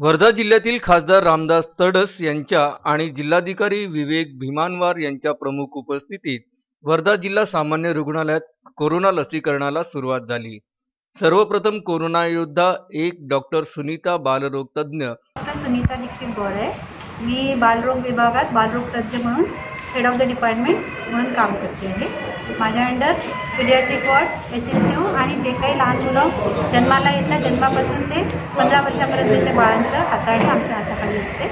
वर्धा जिल्ह्यातील खासदार रामदास तडस यांच्या आणि जिल्हाधिकारी विवेक भीमानवार यांच्या प्रमुख उपस्थितीत वर्धा जिल्हा सामान्य रुग्णालयात कोरोना लसीकरणाला सुरुवात झाली. सर्वप्रथम कोरोना योद्धा एक डॉक्टर सुनीता बालरोग तज्ज्ञ. सुनीता दीक्षित गोरे. मी बालरोग विभागात बालरोग तज्ज्ञ म्हणून हेड ऑफ द डिपार्टमेंट म्हणून काम करते आहे. माझ्या under pediatric ward S S U आणि जे काही लहान मुलं जन्माला येतात जन्मापासून ते पंधरा वर्षापर्यंतच्या बाळांचं हाताळणे आमच्या हाताखाली असते.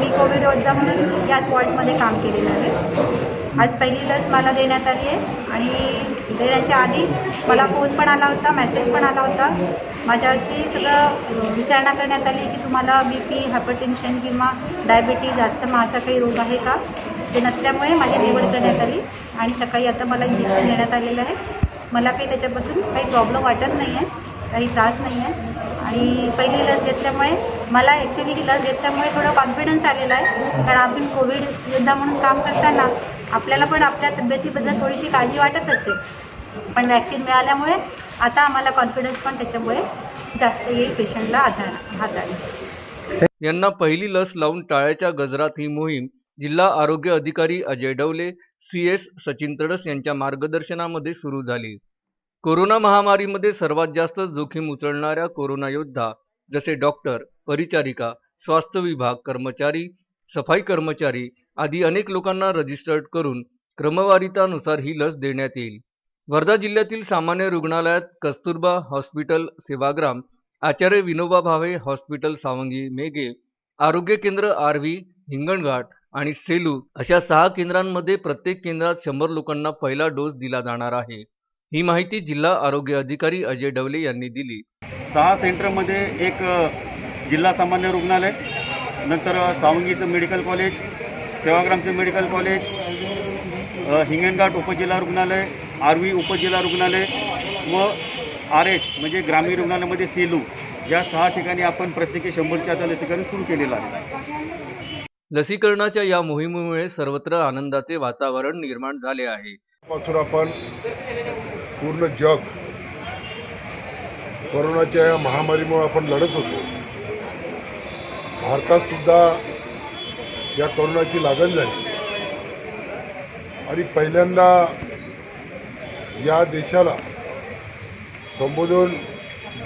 मी कोविड योद्धा म्हणून याच वॉर्ड्समध्ये काम केलेलं आहे. आज पहिली लस मला देण्यात आली आहे आणि देण्याच्या आधी मला फोन पण आला होता मेसेज पण आला होता. माझ्याशी सगळं विचारणा करण्यात आली की तुम्हाला बी पी हायपरटेन्शन किंवा डायबिटीज अस्थमा असा काही रोग आहे का? ते नसल्यामुळे माझी निवड करण्यात आली आणि सकाळी आता मला इंजेक्शन देण्यात आलेलं आहे. मला काही त्याच्यापासून काही प्रॉब्लेम वाटत नाही आहे काही त्रास नाही आहे. आणि पहिली लस घेतल्यामुळे मला ॲक्च्युली ही लस घेतल्यामुळे थोडं कॉन्फिडन्स आलेला आहे. कारण आपण कोविड योद्धा म्हणून काम करताना आपल्याला पण आपल्या तब्येतीबद्दल थोडीशी काळजी वाटत असते. पण वॅक्सिन मिळाल्यामुळे आता आम्हाला कॉन्फिडन्स पण त्याच्यामुळे जास्त येईल पेशंटला हाताळ हाताळण्यासाठी. यांना पहिली लस लावून टाळ्याच्या गजरात ही मोहीम जिल्हा आरोग्य अधिकारी अजय डवले सी एस सचिन तडस यांच्या मार्गदर्शनामध्ये सुरू झाली. कोरोना महामारीमध्ये सर्वात जास्त जोखीम उचलणाऱ्या कोरोना योद्धा जसे डॉक्टर परिचारिका स्वास्थ्य विभाग कर्मचारी सफाई कर्मचारी आदी अनेक लोकांना रजिस्टर्ड करून क्रमवारीतानुसार ही लस देण्यात येईल. वर्धा जिल्ह्यातील सामान्य रुग्णालयात कस्तुरबा हॉस्पिटल सेवाग्राम आचार्य विनोबा भावे हॉस्पिटल सावंगी मेघे आरोग्य केंद्र आरव्ही हिंगणघाट आणि सेलू अशा सहा केंद्रांमध्ये प्रत्येक केंद्रात शंभर लोकांना पहिला डोस दिला जाणार आहे. ही माहिती जिल्हा आरोग्य अधिकारी अजय डवले यांनी दिली. सहा सेंटरमध्ये एक जिल्हा सामान्य रुग्णालय नंतर सावंगीचं मेडिकल कॉलेज सेवाग्रामचं मेडिकल कॉलेज हिंगणघाट उपजिल्हा रुग्णालय आर्वी उपजिल्हा रुग्णालय व आर एच म्हणजे ग्रामीण रुग्णालयामध्ये सेलू या सहा ठिकाणी आपण प्रत्येकी शंभरच्या आता लसीकरण सुरू केलेलं आहे. लसीकरणाच्या या मोहिमेमुळे सर्वत्र आनंदाचे वातावरण निर्माण झाले आहे. पासून आपण पूर्ण जग कोरोनाच्या या महामारीमुळे आपण लढत होतो. भारतात सुद्धा या कोरोनाची लागण झाली. आणि पहिल्यांदा या देशाला संबोधून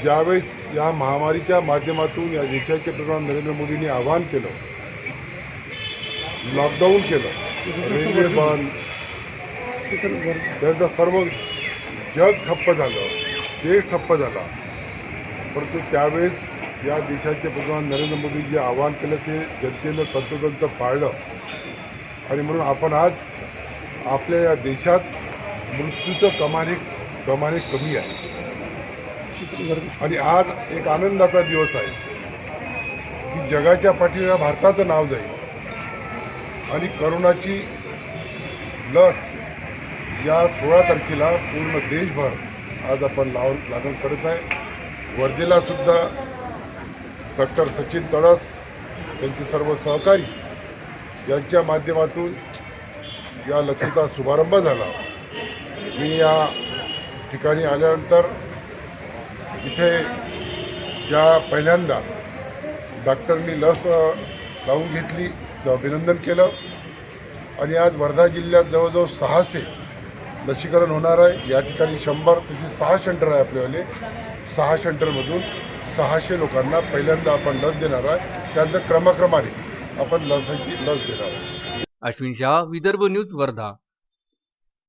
ज्यावेळेस या महामारीच्या माध्यमातून या देशाचे प्रधान नरेंद्र मोदींनी आवाहन केलं लॉकडाऊन केलं रेल्वे बंद त्यांचं सर्व जग ठप्प झालं देश ठप्प झाला. परंतु त्यावेळेस या देशाचे प्रधान नरेंद्र मोदी जे आवाहन केलं ते जनतेनं तंतोतंत पाळलं. आणि म्हणून आपण आज आपल्या या देशात मृत्यूचं कमाने कमाने कमी आहे. आणि आज एक आनंदाचा दिवस आहे की जगाच्या पाठीला भारताचं नाव जाईल. आणि करोनाची लस या सोळा तारखेला पूर्ण देशभर आज आपण लाव लागण करत आहे. वर्धेला सुद्धा डॉक्टर सचिन तळस यांचे सर्व सहकारी यांच्या माध्यमातून या लसीचा शुभारंभ झाला. मी या ठिकाणी आल्यानंतर इथे ज्या पहिल्यांदा डॉक्टरनी लस लावून घेतली अभिनंदन केलं. आणि आज वर्धा जिल्ह्यात जवळजवळ सहाशे लसीकरण होणार आहे. या ठिकाणी शंभर तसे सहा सेंटर आहे आपल्यावाले सहा सेंटरमधून सहाशे लोकांना पहिल्यांदा आपण लस देणार आहे. त्यानंतर क्रमाक्रमाने आपण लसाची लस देणार आहे अश्विन शाह विदर्भ न्यूज वर्धा.